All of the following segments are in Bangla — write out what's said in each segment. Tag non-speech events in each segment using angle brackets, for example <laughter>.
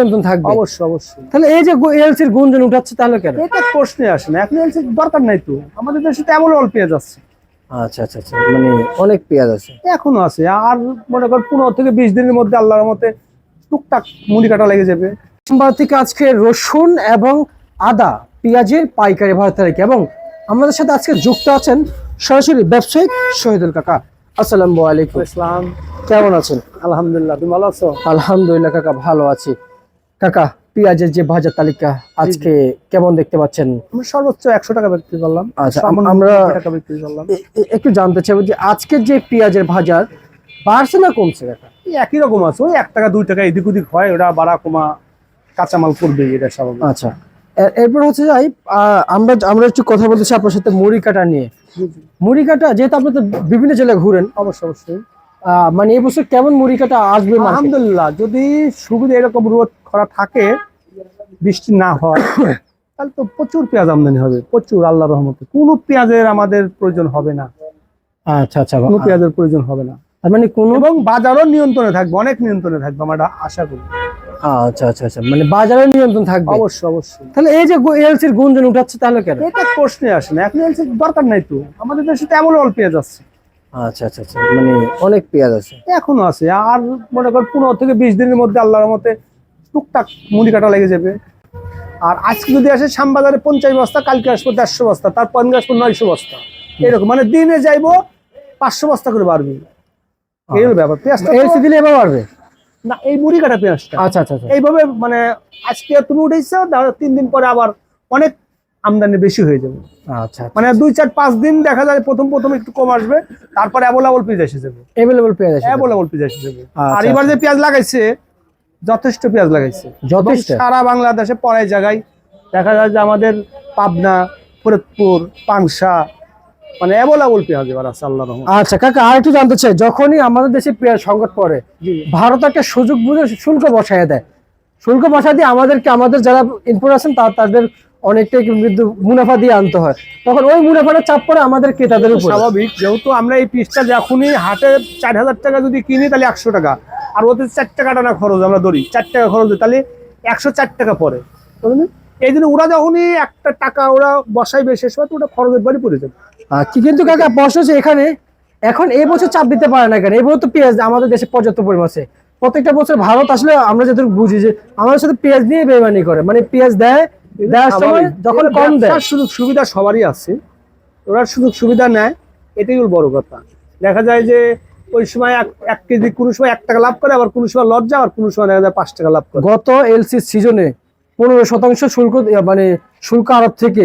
নিয়ন্ত্রণ থাকবে। অবশ্যই অবশ্যই। তাহলে এই যে এলসির গুঞ্জন উঠাচ্ছে তাহলে কেন? এটা প্রশ্নে আসে না। এখন এলসি দরকার নাই তো। আমাদের দেশে তো এমন অল্প পেঁয়াজ আছে। আচ্ছা আচ্ছা আচ্ছা। মানে অনেক পেঁয়াজ আছে। এখনও আছে। আর মনে কর পনেরো থেকে বিশ দিনের মধ্যে আল্লাহর মতে টুকটাক মুড়ি কাটা লেগে যাবে। সোমবার থেকে আজকে রসুন এবং আদা পেঁয়াজের পাইকারি ভাড়া তারিখ এবং আমাদের সাথে আজকে যুক্ত আছেন সরাসরি ব্যবসায়িক শহীদুল কাকা। আসসালামু আলাইকুম। ইসলাম কেমন আছেন? আলহামদুলিল্লাহ তুমি ভালো আছো? আলহামদুলিল্লাহ কাকা ভালো আছি। কাকা পেঁয়াজের যে বাজার তালিকা আজকে কেমন দেখতে পাচ্ছেন? সর্বোচ্চ একশো টাকা বিক্রি করলাম আচ্ছা, আমরা- 90 টাকা বিক্রি করলাম। এ- এ- একটু জানতে চাইব যে আজকে যে পেঁয়াজের ভাজার বাড়ছে না কমছে কাকা? একই রকম আছে ওই এক টাকা দুই টাকা এদিক ওদিক হয় ওটা বাড়া কমা কাঁচামাল করবে এটা স্বাভাবিক। আচ্ছা এরপর হচ্ছে যাই আমরা আমরা একটু কথা বলতেছি আপনার সাথে মুড়ি কাটা নিয়ে। মুড়ি কাটা যেহেতু আপনি তো বিভিন্ন জেলায় ঘুরেন অবশ্যই অবশ্যই। আহ, মানে এবছর কেমন মুড়ি কাটা আসবে আলহামদুলিল্লাহ যদি সুবিধা এরকম রোদ খরা থাকে বৃষ্টি না হয় <coughs> তাহলে তো প্রচুর পেঁয়াজ আমদানি হবে প্রচুর আল্লাহ রহমতে। কোনো পেঁয়াজের আমাদের প্রয়োজন হবে না। আচ্ছা আচ্ছা কোনো পেঁয়াজের প্রয়োজন হবে না। মানে কোনো এবং বাজারও নিয়ন্ত্রণে থাকবে অনেক নিয়ন্ত্রণে থাকবে আমরা আশা করি। আচ্ছা আচ্ছা আচ্ছা। মানে বাজারে নিয়ন্ত্রণ থাকবে? অবশ্যই অবশ্যই। তাহলে এই যে এলসির গুঞ্জন উঠাচ্ছে তাহলে কেন? এটা প্রশ্নে আসে না এখন এলসি দরকার নাই তো। আমাদের দেশে তো এমন অল্প পেঁয়াজ আছে। আচ্ছা আচ্ছা আচ্ছা মানে অনেক পেঁয়াজ আছে। এখনও আছে আর মনে কর পনেরো থেকে বিশ দিনের মধ্যে আল্লাহর মতে টুকটাক মুড়ি কাটা লেগে যাবে। আর আজকে যদি আসে শ্যামবাজারে পঞ্চাশ বস্তা কালকে আসব দেড়শো বস্তা তারপর আসব নয়শো বস্তা। এরকম মানে দিনে যাইবো পাঁচশো বস্তা করে বাড়বে। এই হলো ব্যাপার পেঁয়াজটা দিলে এবার বাড়বে? না এই মুড়ি কাটা পেঁয়াজটা। আচ্ছা আচ্ছা আচ্ছা। এইভাবে মানে আজকে তুমি উঠেছো তিন দিন পরে আবার অনেক আমদানি বেশি হয়ে যাবে। আচ্ছা মানে দুই চার পাঁচ দিন দেখা যায় প্রথম প্রথম একটু কম আসবে তারপরে অ্যাভেলেবল পিস এসে যাবে। অ্যাভেলেবল পেঁয়াজ আছে অ্যাভেলেবল পিস এসে যাবে। আচ্ছা, আর এবার যে পেঁয়াজ লাগাইছে যথেষ্ট পেঁয়াজ লাগাইছে। যথেষ্ট? সারা বাংলাদেশে পড়ায় জায়গায়। দেখা যায় যে আমাদের পাবনা ফরিদপুর পাংশা মানে অ্যাভেলেবল পেঁয়াজ এবার আছে আল্লাহ রহমান আচ্ছা কাকা আর একটু জানতে চাই যখনই আমাদের দেশে পেঁয়াজ সংকট পড়ে ভারত একটা সুযোগ বুঝে শুল্ক বসায় দেয়। শুল্ক বসায় দিয়ে আমাদেরকে আমাদের যারা ইনপুট আছেন তাদের অনেকটাই কিন্তু মুনাফা দিয়ে আনতে হয়। তখন ওই মুনাফাটা চাপ পড়ে আমাদের ক্রেতাদের উপর। স্বাভাবিক যেহেতু আমরা এই পিসটা যখনই হাটে চার হাজার টাকা যদি কিনি তাহলে একশো টাকা। আর ওতে চার টাকাটা না খরচ আমরা ধরি চার টাকা খরচ তাহলে একশো চার টাকা পরে এই জন্য ওরা যখনই একটা টাকা ওরা বসাইবে শেষ হয় তো ওটা খরচের বাড়ি পড়ে যাবে। কি- কিন্তু কাকা হচ্ছে এখানে এখন এই বছর চাপ দিতে পারে না কেন? এই বছর তো পেঁয়াজ আমাদের দেশে পর্যাপ্ত পরিমাণ আছে। প্রত্যেকটা বছর ভারত আসলে আমরা যতটুকু বুঝি যে আমাদের সাথে পেঁয়াজ নিয়ে বেমানি করে। মানে পেঁয়াজ দেয় দেওয়ার সময়। যখন কম দেয়। সুযোগ সুবিধা সবারই আছে ওরা সুযোগ সুবিধা নেয় এটাই বড় কথা। দেখা যায় যে ওই সময় এক কেজি কোনো সময় এক টাকা লাভ করে আবার কোনো সময় লজ্জা আর কোনো সময় দেখা যায় পাঁচ টাকা লাভ করে। গত এলসি সিজনে পনেরো শতাংশ শুল্ক মানে শুল্ক আরব থেকে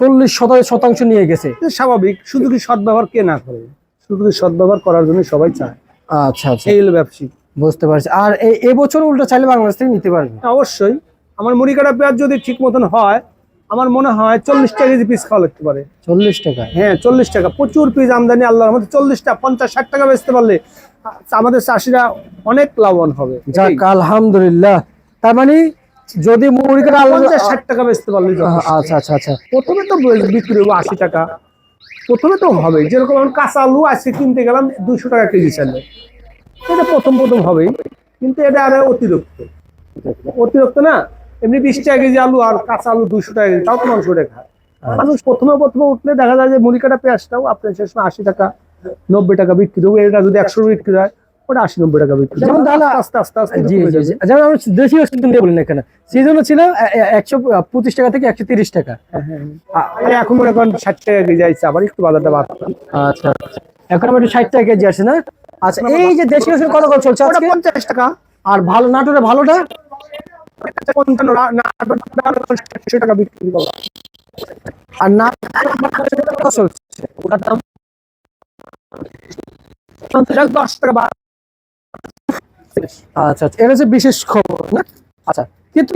চল্লিশ শতাংশ নিয়ে গেছে। স্বাভাবিক শুধু কি সদ্ব্যবহার কে না করে? শুধু কি সদ্ব্যবহার করার জন্য সবাই চায়। আচ্ছা আচ্ছা। এই হলো ব্যবসায়িক। বুঝতে পারছি। আর এই এবছর উল্টো চাইলে বাংলাদেশ থেকে নিতে পারবে। অবশ্যই। আমার মুড়ি কাটা পেঁয়াজ যদি ঠিক মতন হয় আমার মনে হয় চল্লিশ টাকা কেজি পিস খাওয়া লাগতে পারে। চল্লিশ টাকা? হ্যাঁ চল্লিশ টাকা। প্রচুর পিস আমদানি আল্লাহর মধ্যে চল্লিশটা পঞ্চাশ ষাট টাকা বেচতে পারলে আমাদের চাষিরা অনেক লাভবান হবে। যাক আলহামদুলিল্লাহ। তার মানে যদি মুড়ি কাটা পঞ্চাশ ষাট টাকা বেচতে পারলে আচ্ছা আচ্ছা আচ্ছা। প্রথমে তো বিক্রি হব আশি টাকা। প্রথমে তো হবে। যেরকম এখন কাঁচা আলু আজকে কিনতে গেলাম দুশো টাকা কেজি চালে এটা প্রথম প্রথম হবেই। কিন্তু এটা আরও অতিরিক্ত। অতিরিক্ত না? এমনি বিশ টাকা কেজি আলু আর কাঁচা আলু দুইশো টাকা কেজি তাও তো মানুষ ওটা খায় মানুষ প্রথমে প্রথমে উঠলে দেখা যায় যে মুড়ি কাটা পেঁয়াজটাও আপনার শেষ আশি টাকা নব্বই টাকা বিক্রি হবে এটা যদি একশো বিক্রি হয় ওটা আশি নব্বই টাকা বিক্রি যেমন আস্তে আস্তে আস্তে জি জি জি। যেমন দেশীয় দিয়ে সিজন ছিল একশো পঁচিশ টাকা থেকে একশো তিরিশ টাকা। হ্যাঁ, হ্যাঁ। আর এখন মনে করেন ষাট টাকা কেজি আবার একটু বাজারটা বাড়তে আচ্ছা এখন আমার ষাট টাকা কেজি আছে না? আচ্ছা এই যে দেশীয় সিজন কত কত চলছে পঞ্চাশ টাকা। আর ভালো নাটোরে ভালোটা? পঞ্চান্ন না- না, টাকা বিক্রি করলাম আর না চলছে ওটার দাম দশ টাকা আচ্ছা আচ্ছা। এটা হচ্ছে বিশেষ খবর না? আচ্ছা কিন্তু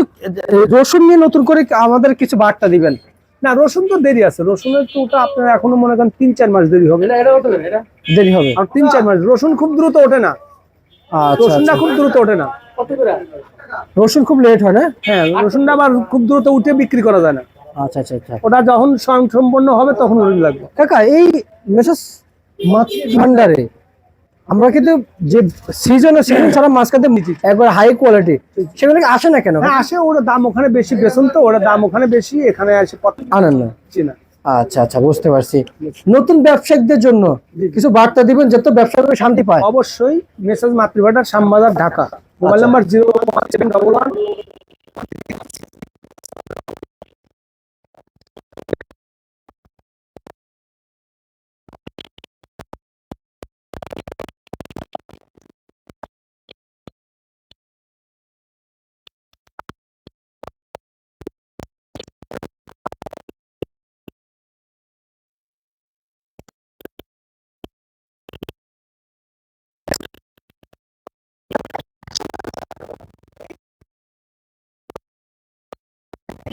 রসুন নিয়ে নতুন করে আমাদের কিছু বার্তা দিবেন। না রসুন তো দেরি আছে। রসুনের তো ওটা আপনার এখনও মনে করেন তিন চার মাস দেরি হবে। দেরি? হবে। আর তিন চার মাস রসুন খুব দ্রুত ওঠে না। আচ্ছা রসুনটা। খুব দ্রুত ওঠে না। রসুন খুব লেট হয় না? হ্যাঁ রসুনটা আবার খুব দ্রুত উঠে বিক্রি করা যায় না। আচ্ছা আচ্ছা আচ্ছা। ওটা যখন স্বয়ং সম্পন্ন হবে তখন রসুন লাগবে। কাকা এই মেসাস মাছ ভান্ডারে আমরা কিন্তু যে সিজন সিজন ছাড়া মাছ কাটতে একবার হাই কোয়ালিটি সেগুলো কি আসে না কেন? হ্যাঁ আসে ওরা দাম ওখানে বেশি বেতন তো ওরা দাম ওখানে বেশি এখানে আসে আনেন না। আচ্ছা আচ্ছা বুঝতে পারছি। নতুন ব্যবসায়ীদের জন্য কিছু বার্তা দিবেন যাতে ব্যবসা করে শান্তি পায়। অবশ্যই message মাতৃভাটার Shyambazar Dhaka. Mobile number zero one seven double one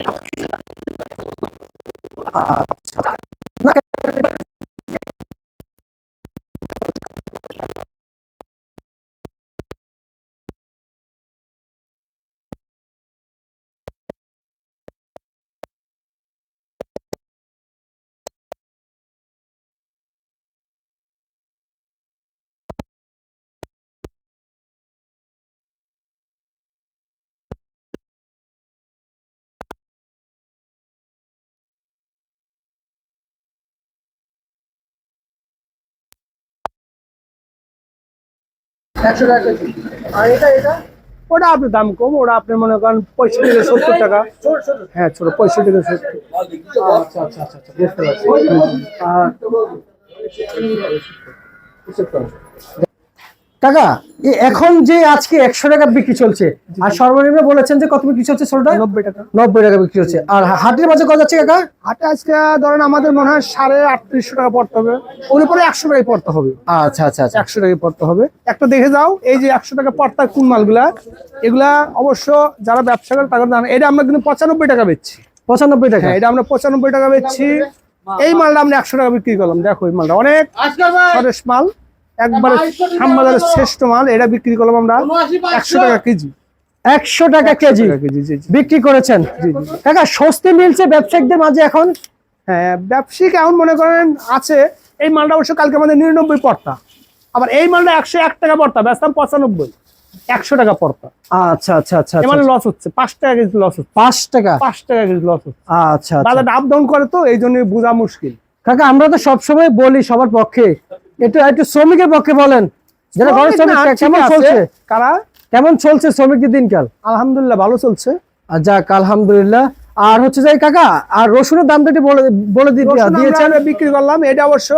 上去了啊！একশো টাকা আর এটা এটা? ওটা আপনার দাম কম ওটা আপনি মনে করেন পঁয়ষট্টি থেকে সত্তর টাকা। হ্যাঁ ছোট পঁয়ষট্টি থেকে সত্তর। আচ্ছা আচ্ছা আচ্ছা আচ্ছা, বুঝতে পারছি। আর কাকা এখন যে আজকে একশো টাকা বিক্রি চলছে আর সর্বনিম্ন বলেছেন যে কত বিক্রি চলছে ছোটটা? নব্বই টাকা। নব্বই টাকা বিক্রি হচ্ছে। আর হাটের মাঝে কত যাচ্ছে কাকা? হাটে আজকে ধরেন আমাদের মনে হয় সাড়ে আটত্রিশশো টাকা পড়তে হবে। ওগুলো পরে একশো টাকায় পড়তে হবে। আচ্ছা আচ্ছা আচ্ছা। একশো টাকায় পড়তে হবে। একটা দেখে যাও এই যে একশো টাকা পড়তা কোন মালগুলা? এগুলা অবশ্য যারা ব্যবসা করে তারা জানে এটা আমরা কিন্তু পঁচানব্বই টাকা বেচছি। পঁচানব্বই টাকা? হ্যাঁ এটা আমরা পঁচানব্বই টাকা বেচছি। এই মালটা আমরা একশো টাকা বিক্রি করলাম। দেখো এই মালটা। অনেক ফরেশ মাল। একবারে শ্যামবাজারের শ্রেষ্ঠ মাল এটা বিক্রি করলাম আমরা একশো টাকা কেজি। একশো টাকা কেজি। বিক্রি করেছেন। কাকা স্বস্তি মিলছে ব্যবসায়িকদের মাঝে এখন? হ্যাঁ ব্যবসায়িক এমন মনে করেন আছে। এই মালটা অবশ্য কালকে আমাদের নিরানব্বই পড়তা। আবার এই মালটা একশো এক টাকা পড়তা বেচতাম পঁচানব্বই। একশো টাকা পড়তা। আচ্ছা আচ্ছা আচ্ছা মানে লস হচ্ছে পাঁচ টাকা কেজি লস হচ্ছে। পাঁচ টাকা? পাঁচ টাকা কেজি লস হচ্ছে। আচ্ছা আচ্ছা। বাজারটা আপ ডাউন করে তো এই জন্য বোঝা মুশকিল। কাকা আমরা তো সবসময় বলি সবার পক্ষে একটু একটু শ্রমিকের পক্ষে বলেন। যারা ঘরের শ্রমিক না, কে- কেমন। চলছে? কারা? কেমন চলছে শ্রমিকদের দিনকাল? আলহামদুলিল্লাহ ভালো চলছে। যাক আলহামদুলিল্লাহ। আর হচ্ছে যাই কাকা আর রসুনের দামটা একটু বলে দিয়েছেন। বিক্রি করলাম এটা অবশ্য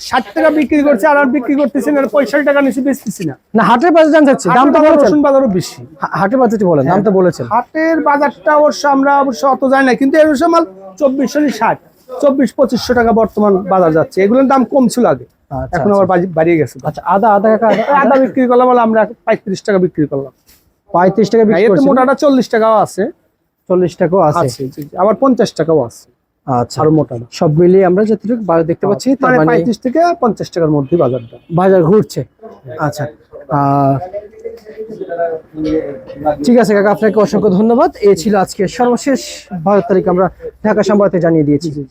ষাট টাকা বিক্রি করছে আর আর বিক্রি করতেছি না পঁয়ষট্টি টাকা নিচে বেচতেছি না। না হাটের বাজার জানতে চাচ্ছি দাম তো রসুন বাজারও বেশি। হাটের বাজার বলেন দাম তো বলেছেন। হাটের বাজারটা অবশ্য আমরা অবশ্য অত জানি না কিন্তু এর মাল চব্বিশশো ষাট চব্বিশ পঁচিশশো টাকা বর্তমান বাজার যাচ্ছে। এগুলোর দাম কম ছিল আগে। এখন আবার বাজি- বাড়িয়ে গেছে। আচ্ছা আদা আদা আদা- বিক্রি করলাম বলে আমরা পঁয়ত্রিশ টাকা বিক্রি করলাম। পঁয়ত্রিশ টাকা হ্যাঁ, মোটাটা চল্লিশ টাকাও আছে। চল্লিশ টাকাও আছে। আবার পঞ্চাশ টাকাও আছে। আচ্ছা। আর সব মিলিয়ে আমরা যতটুকু দেখতে পাচ্ছি তার মানে মানে পঁয়ত্রিশ থেকে পঞ্চাশ টাকার মধ্যে বাজারটা। বাজার ঘুরছে। আচ্ছা। আহ, ঠিক আছে কাকা আপনাকে অসংখ্য ধন্যবাদ। এ ছিল আজকে সর্বশেষ বারো তারিখ আমরা ঢাকা সংবাদে জানিয়ে দিয়েছি।